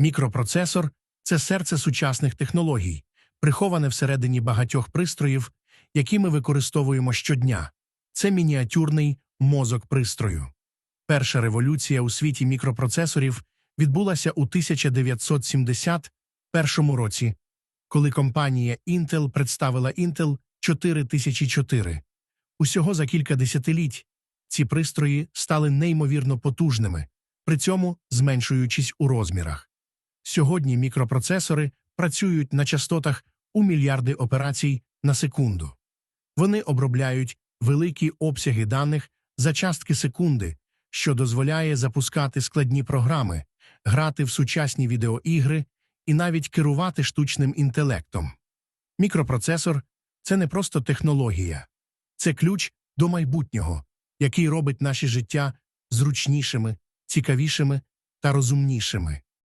Мікропроцесор це серце сучасних технологій, приховане всередині багатьох пристроїв, які ми використовуємо щодня. Це мініатюрний мозок пристрою. Перша революція у світі мікропроцесорів відбулася у 1971 році, коли компанія Intel представила Intel 4004. Усього за кілька десятиліть ці пристрої стали неймовірно потужними, при цьому зменшуючись у розмірах. Сьогодні мікропроцесори працюють на частотах у мільярди операцій на секунду. Вони обробляють великі обсяги даних за частки секунди, що дозволяє запускати складні програми, грати в сучасні відеоігри і навіть керувати штучним інтелектом. Мікропроцесор це не просто технологія, це ключ до майбутнього, який робить наші життя зручнішими, цікавішими та розумнішими.